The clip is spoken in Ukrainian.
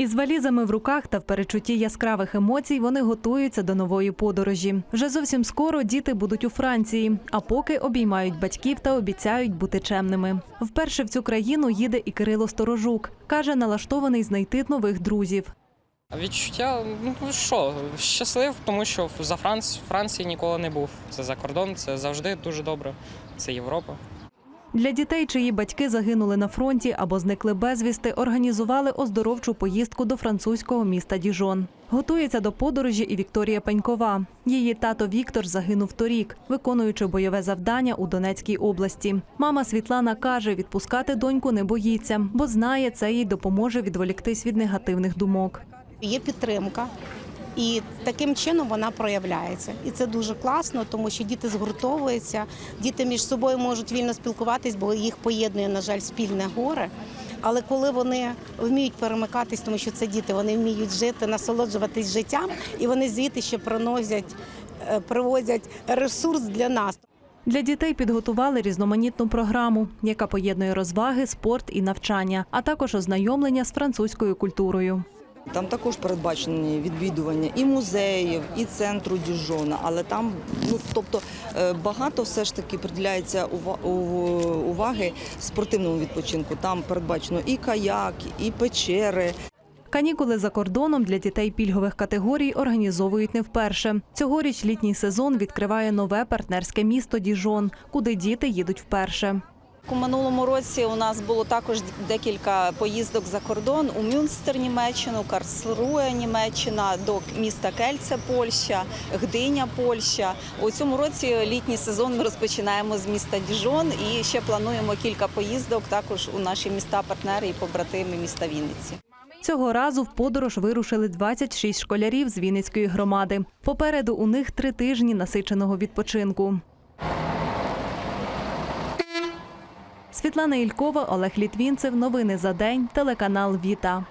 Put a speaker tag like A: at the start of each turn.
A: Із валізами в руках та в перечутті яскравих емоцій вони готуються до нової подорожі. Вже зовсім скоро діти будуть у Франції, а поки обіймають батьків та обіцяють бути чемними. Вперше в цю країну їде і Кирило Сторожук. каже, налаштований знайти нових друзів.
B: Відчуття, ну що, щаслив, тому що за Франц... Франції ніколи не був. Це за кордон, це завжди дуже добре. Це Європа.
A: Для дітей, чиї батьки загинули на фронті або зникли безвісти, організували оздоровчу поїздку до французького міста Діжон. Готується до подорожі і Вікторія Пенькова. Її тато Віктор загинув торік, виконуючи бойове завдання у Донецькій області. Мама Світлана каже, відпускати доньку не боїться, бо знає, це їй допоможе відволіктись від негативних думок.
C: Є підтримка, і таким чином вона проявляється. І це дуже класно, тому що діти згуртовуються, діти між собою можуть вільно спілкуватись, бо їх поєднує, на жаль, спільне горе. Але коли вони вміють перемикатись, тому що це діти, вони вміють жити, насолоджуватись життям, і вони звідти ще приносять, е, привозять ресурс для нас.
A: Для дітей підготували різноманітну програму, яка поєднує розваги, спорт і навчання, а також ознайомлення з французькою культурою.
D: Там також передбачені відвідування і музеїв, і центру Діжона, але там, ну тобто, е, багато все ж таки приділяється уваги спортивному відпочинку. Там передбачено і каяк, і печери,
A: Канікули за кордоном для дітей пільгових категорій організовують не вперше. Цьогоріч літній сезон відкриває нове партнерське місто Діжон, куди діти їдуть вперше.
E: У минулому році у нас було також декілька поїздок за кордон у Мюнстер, Німеччину, Карлсруе, Німеччина, до міста Кельце, Польща, Гдиня, Польща. У цьому році літній сезон ми розпочинаємо з міста Діжон і ще плануємо кілька поїздок також у наші міста-партнери і побратими міста Вінниці.
A: Цього разу в подорож вирушили 26 школярів з Вінницької громади. Попереду у них три тижні насиченого відпочинку. Світлана Ількова, Олег Літвінцев. Новини за день. Телеканал Віта.